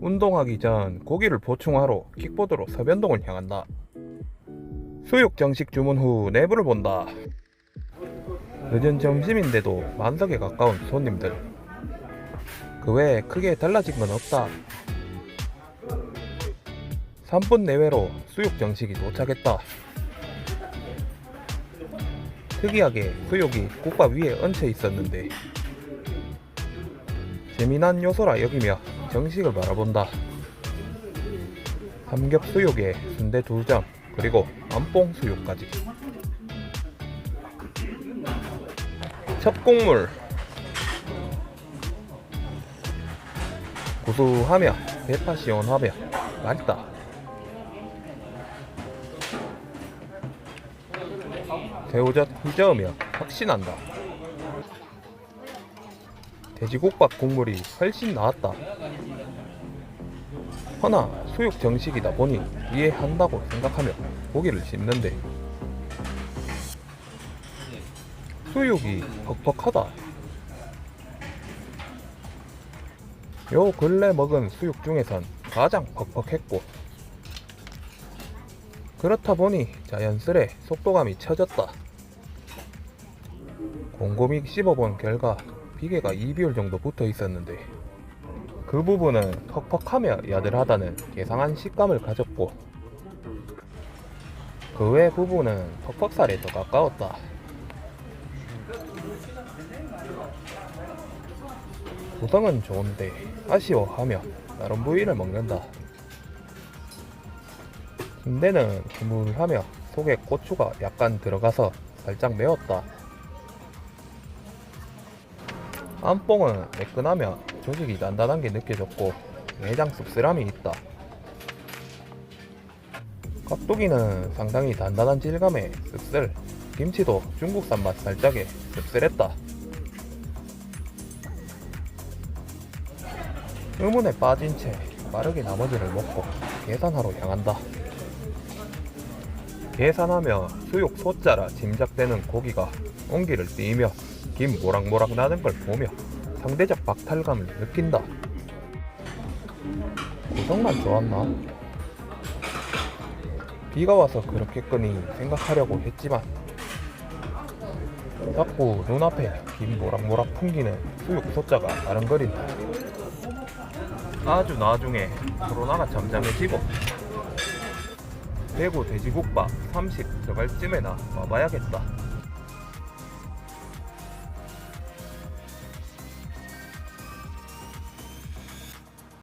운동하기 전 고기를 보충하러 킥보드로 서변동을 향한다. 수육 정식 주문 후 내부를 본다. 늦은 점심인데도 만석에 가까운 손님들. 그 외에 크게 달라진 건 없다. 3분 내외로 수육 정식이 도착했다. 특이하게 수육이 국밥 위에 얹혀 있었는데 재미난 요소라 여기며 정식을 바라본다. 삼겹 수육에 순대 두 점, 그리고 안뽕 수육까지. 첫 국물. 고소하며 대파 시원하며 맛있다. 새우젓 휘저으며 확신한다. 돼지국밥 국물이 훨씬 나았다. 허나 수육 정식이다 보니 이해한다고 생각하며 고기를 씹는데 수육이 퍽퍽하다. 요 근래 먹은 수육 중에선 가장 퍽퍽했고 그렇다 보니 자연스레 속도감이 처졌다. 곰곰이 씹어본 결과 비계가 2비율 정도 붙어 있었는데 그 부분은 퍽퍽하며 야들하다는 개상한 식감을 가졌고 그 외 부분은 퍽퍽살에 더 가까웠다. 구성은 좋은데 아쉬워하며 다른 부위를 먹는다. 순대는 흐물하며 속에 고추가 약간 들어가서 살짝 매웠다. 안뽕은 매끈하며 조직이 단단한 게 느껴졌고 내장 씁쓸함이 있다. 깍두기는 상당히 단단한 질감의 씁쓸, 김치도 중국산 맛 살짝에 씁쓸했다. 의문에 빠진 채 빠르게 나머지를 먹고 계산하러 향한다. 계산하며 수육 소자라 짐작되는 고기가 온기를 띠며 김 모락모락 나는 걸 보며 상대적 박탈감을 느낀다. 구성만 좋았나? 비가 와서 그렇겠거니 생각하려고 했지만 자꾸 눈앞에 김 모락모락 풍기는 수육 소자가 아른거린다. 아주 나중에 코로나가 잠잠해지고 대구 돼지국밥 30 들어갈 쯤에나 와봐야겠다.